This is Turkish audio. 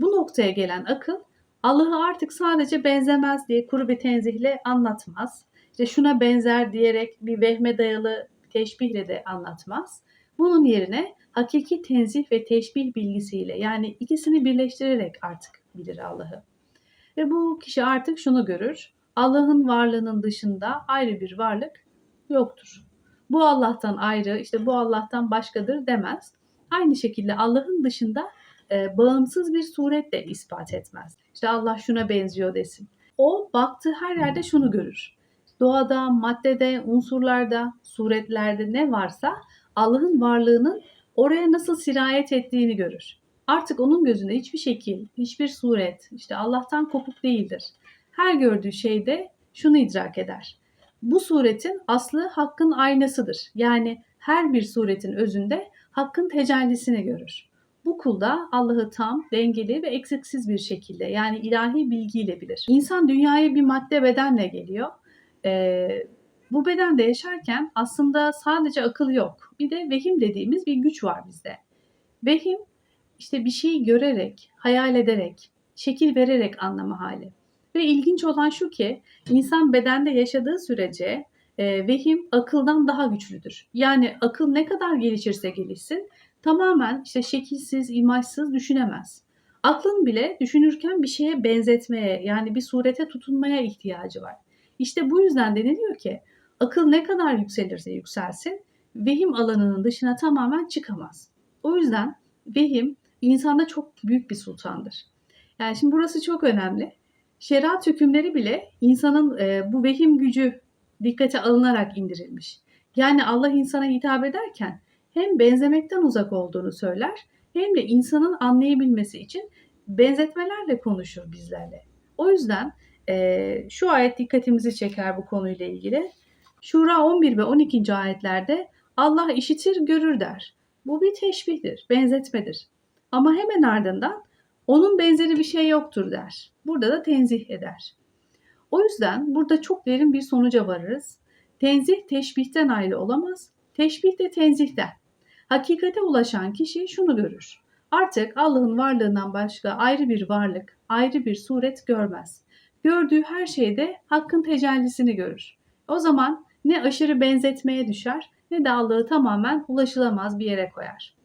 Bu noktaya gelen akıl Allah'ı artık sadece benzemez diye kuru bir tenzihle anlatmaz. İşte şuna benzer diyerek bir vehme dayalı teşbihle de anlatmaz. Bunun yerine hakiki tenzih ve teşbih bilgisiyle yani ikisini birleştirerek artık bilir Allah'ı. Ve bu kişi artık şunu görür. Allah'ın varlığının dışında ayrı bir varlık yoktur. Bu Allah'tan ayrı, işte bu Allah'tan başkadır demez. Aynı şekilde Allah'ın dışında e, bağımsız bir suretle ispat etmez. İşte Allah şuna benziyor desin. O baktığı her yerde şunu görür. Doğada, maddede, unsurlarda, suretlerde ne varsa Allah'ın varlığının oraya nasıl sirayet ettiğini görür. Artık onun gözünde hiçbir şekil, hiçbir suret işte Allah'tan kopuk değildir. Her gördüğü şeyde şunu idrak eder. Bu suretin aslı hakkın aynasıdır. Yani her bir suretin özünde hakkın tecellisini görür. Bu kul da Allah'ı tam, dengeli ve eksiksiz bir şekilde yani ilahi bilgiyle bilir. İnsan dünyaya bir madde bedenle geliyor. Ee, bu bedende yaşarken aslında sadece akıl yok. Bir de vehim dediğimiz bir güç var bizde. Vehim işte bir şeyi görerek, hayal ederek, şekil vererek anlama hali. Ve ilginç olan şu ki insan bedende yaşadığı sürece e, vehim akıldan daha güçlüdür. Yani akıl ne kadar gelişirse gelişsin tamamen işte şekilsiz, imajsız düşünemez. Aklın bile düşünürken bir şeye benzetmeye yani bir surete tutunmaya ihtiyacı var. İşte bu yüzden deniliyor ki akıl ne kadar yükselirse yükselsin vehim alanının dışına tamamen çıkamaz. O yüzden vehim insanda çok büyük bir sultandır. Yani şimdi burası çok önemli. Şeriat hükümleri bile insanın e, bu vehim gücü dikkate alınarak indirilmiş. Yani Allah insana hitap ederken hem benzemekten uzak olduğunu söyler hem de insanın anlayabilmesi için benzetmelerle konuşur bizlerle. O yüzden e, şu ayet dikkatimizi çeker bu konuyla ilgili. Şura 11 ve 12. ayetlerde Allah işitir görür der. Bu bir teşbihtir, benzetmedir. Ama hemen ardından onun benzeri bir şey yoktur der. Burada da tenzih eder. O yüzden burada çok derin bir sonuca varırız. Tenzih teşbihten ayrı olamaz, teşbih de tenzihten. Hakikate ulaşan kişi şunu görür. Artık Allah'ın varlığından başka ayrı bir varlık, ayrı bir suret görmez. Gördüğü her şeyde hakkın tecellisini görür. O zaman ne aşırı benzetmeye düşer ne de Allah'ı tamamen ulaşılamaz bir yere koyar.